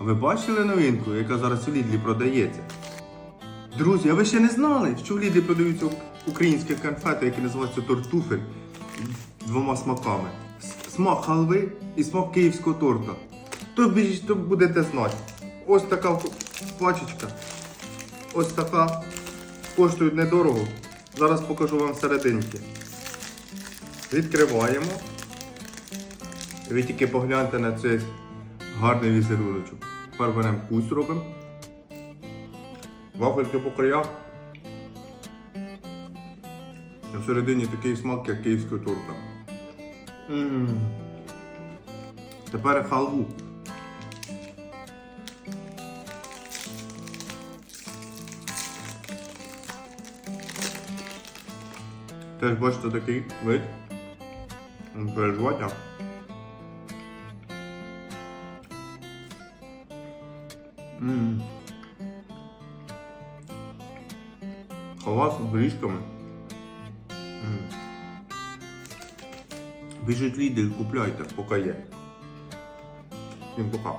Ви бачили новинку, яка зараз у Лідлі продається? Друзі, а ви ще не знали, що в Лідлі продаються українські конфети, які називаються тортуфель двома смаками. Смак халви і смак київського торта. То біжіть, то будете знати. Ось така пачечка. Ось така. Коштують недорого. Зараз покажу вам серединки. Відкриваємо. Ви тільки погляньте на цей гарний візеруночок. Тепер беремо кусь робимо. Вафельки по краях. А всередині такий смак, як київського торта. М. Тепер халву. Теж бачите такий вид. Не Переживайте. М. Халва з брішками. Біжить Лідl, купляйте, поки є. Всім пока.